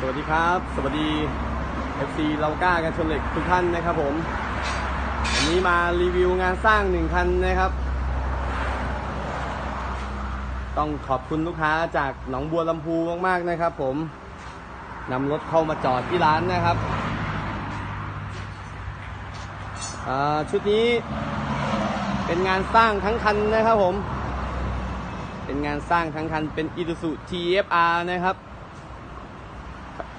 สวัสดีครับ สวัสดี FC เราก้ากันชนเหล็กทุกท่านนะครับผมวันนี้มารีวิวงานสร้างหนึ่งคันนะครับ ต้องขอบคุณลูกค้าจากหนองบัวลำพูมากๆนะครับ ผมนำรถเข้ามาจอดที่ร้านนะครับชุดนี้เป็นงานสร้างทั้งคันนะครับผม เป็นงานสร้างทั้งคันเป็น i s u z u TFR นะครับ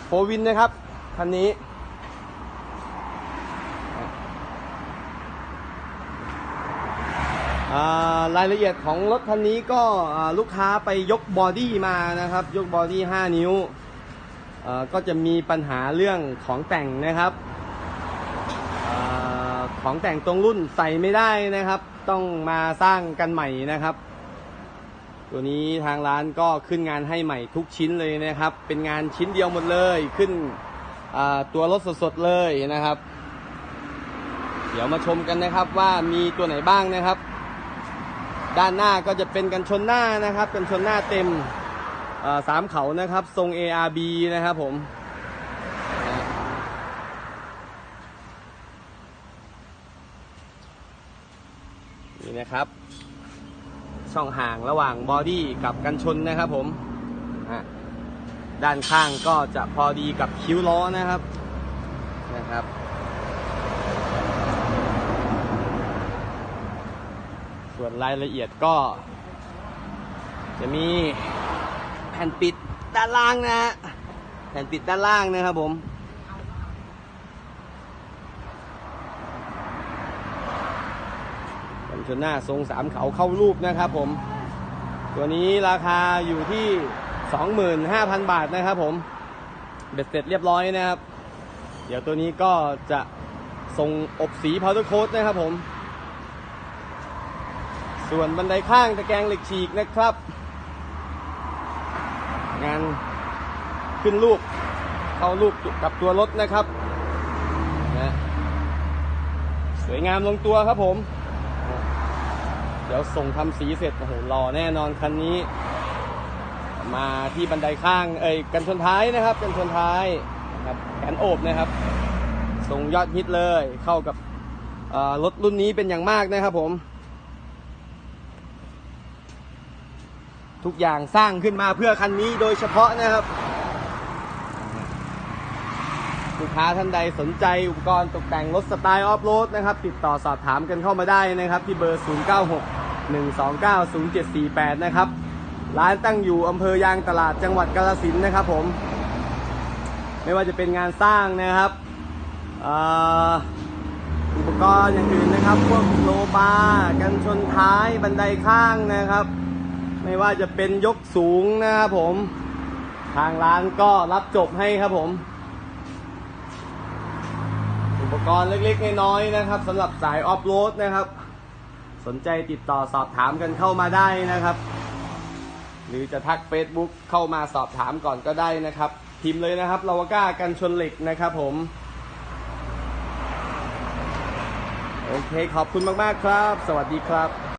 โฟวินนะครับ คันนี้ รายละเอียดของรถคันนี้ก็ลูกค้าไปยกบอดี้มานะครับ ยกบอดี้ 5 นิ้ว ก็จะมีปัญหาเรื่องของแต่งนะครับอของแต่งตรงรุ่นใส่ไม่ได้นะครับ ต้องมาสร้างกันใหม่นะครับ ตัวนี้ทางร้านก็ขึ้นงานให้ใหม่ทุกชิ้นเลยนะครับ เป็นงานชิ้นเดียวหมดเลยขึ้นตัวรถสดๆเลยนะครับ เดี๋ยวมาชมกันนะครับว่ามีตัวไหนบ้างนะครับ ด้านหน้าก็จะเป็นกันชนหน้านะครับ กันชนหน้าเต็มสามเขานะครับ ทรง ARB นะครับผมนี่นะครับ ช่องห่างระหว่างบอดี้กับกันชนนะครับผมด้านข้างก็จะพอดีกับคิ้วล้อนะครับนะครับ ส่วนรายละเอียดก็ จะมีแผ่นปิดด้านล่างนะฮะแผ่นปิดด้านล่างนะครับผม กันชนหน้าทรงสามเขาเข้ารูปนะครับผม ตัวนี้ราคาอยู่ที่ 25,000 บาทนะครับผมเบ็ดเสร็จเรียบร้อยนะครับ เดี๋ยวตัวนี้ก็จะส่งอบสีพาวเดอร์โค้ดนะครับผม ส่วนบันไดข้างตะแกรงเหล็กฉีกนะครับ งานขึ้นรูปเข้ารูปกับตัวรถนะครับนะสวยงามลงตัวครับผม เดี๋ยวส่งทำสีเสร็จโอ้โหหล่อแน่นอนคันนี้ มาที่บันไดข้างเอ้ยกันชนท้ายนะครับ กันชนท้ายนะครับแขนโอบนะครับส่งยอดฮิตเลยเข้ากับรถรุ่นนี้เป็นอย่างมากนะครับผม ทุกอย่างสร้างขึ้นมาเพื่อคันนี้โดยเฉพาะนะครับ ลูกค้าท่านใดสนใจอุปกรณ์ตกแต่งรถสไตล์ออฟโรดนะครับ ติดต่อสอบถามกันเข้ามาได้นะครับ ที่เบอร์ 0961290748 นะครับ ร้านตั้งอยู่อำเภอยางตลาดจังหวัดกาฬสินธุ์นะครับผม ไม่ว่าจะเป็นงานสร้างนะครับอุปกรณ์อย่างอื่นนะครับ พวกโลบาร์กันชนท้ายบันไดข้างนะครับ ไม่ว่าจะเป็นยกสูงนะครับผม ทางร้านก็รับจบให้ครับผม อุปกรณ์เล็กๆน้อยๆนะครับสำหรับสายออฟโรดนะครับ สนใจติดต่อสอบถามกันเข้ามาได้นะครับ หรือจะทัก Facebook เข้ามาสอบถามก่อนก็ได้นะครับพิมพ์เลยนะครับลาวาก้ากันชนเหล็กนะครับผม โอเคขอบคุณมากๆครับ สวัสดีครับ